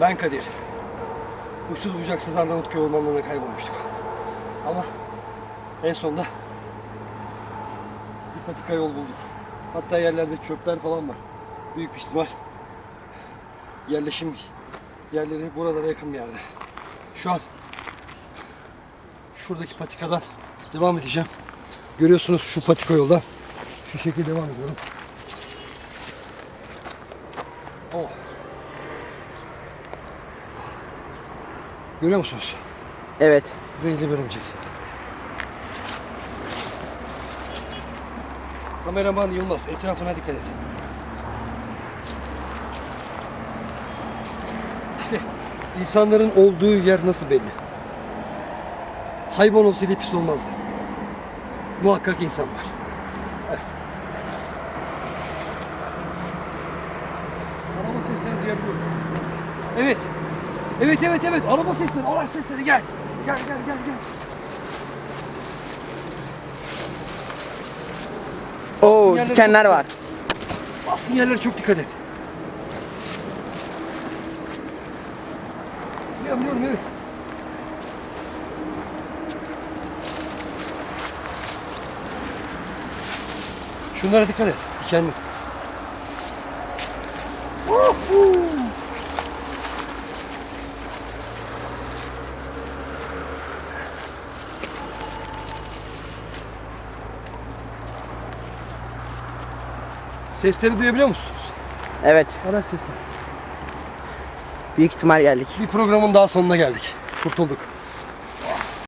Ben Kadir. Uçsuz bucaksız Arnavutköy ormanlarına kaybolmuştuk. Ama en sonunda bir patika yol bulduk. Hatta yerlerde çöpler falan var. Büyük ihtimal yerleşim yerleri buralara yakın bir yerde. Şu an şuradaki patikadan devam edeceğim. Görüyorsunuz şu patika yolda. Şu şekilde devam ediyorum. Oh. Görüyor musunuz? Evet. Zehirli bir örümcek. Kameraman Yılmaz, etrafına dikkat et. İşte insanların olduğu yer nasıl belli? Hayvan olsaydı pis olmazdı. Muhakkak insan var. Evet. Araba seslerini duyabiliyorum. Evet. Evet evet evet araba sesleri, araç sesleri gel. Gel gel gel gel. Oo yerleri dikenler çok- var. Bastığın yerlere çok dikkat et. Biliyorum biliyorum evet. Şunlara dikkat et. Dikenli. Woohoo! Sesleri duyabiliyor musunuz? Evet. Araç sesleri. Büyük ihtimal geldik. Bir programın daha sonuna geldik. Kurtulduk.